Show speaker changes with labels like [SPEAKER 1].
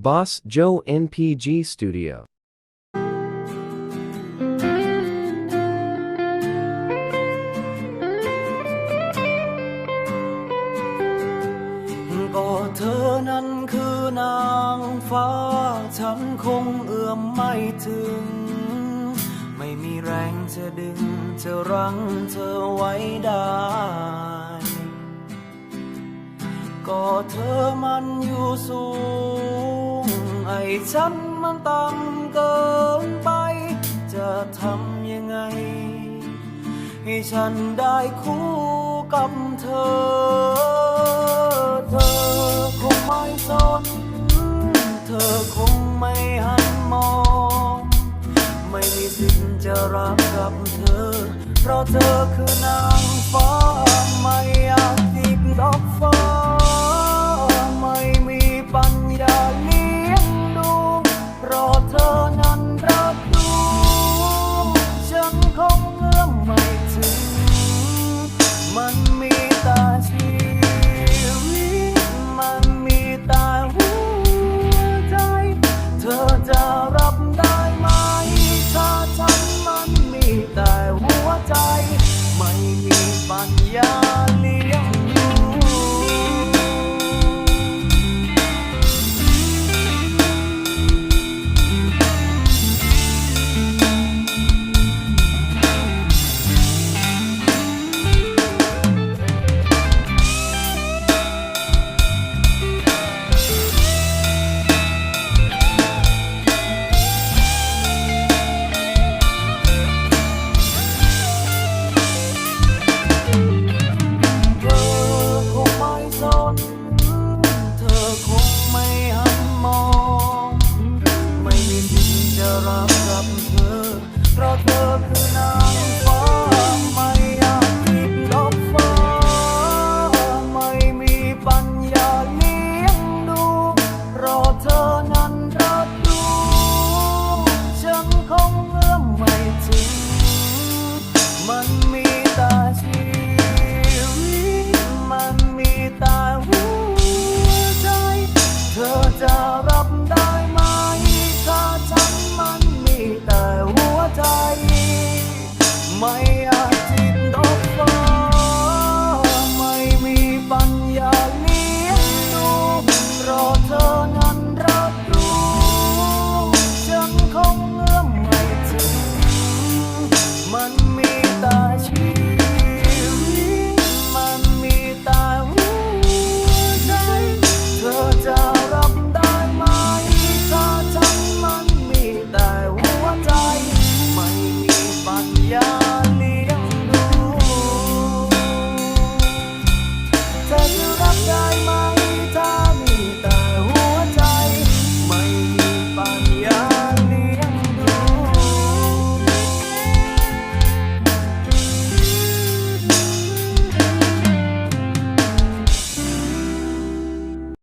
[SPEAKER 1] Boss Joe NPG Studio.
[SPEAKER 2] ก็เธอนั้นคือนางฟ้า ฉันคงเอื้อมไม่ถึง ไม่มีแรงจะดึง จะรั้งเธอไว้ได้ ก็เธอมันอยู่สูง ไอ้ฉันมันต่ำเกินไป จะทำยังไง ให้ฉันได้คู่กับเธอ เธอคงไม่สน เธอคงไม่หันมอง ไม่มีสิทธิ์จะรักกับเธอ เพราะเธอคือนางฟ้า รับได้ไหมถ้าฉันมันมีแต่หัวใจ ไม่อาจ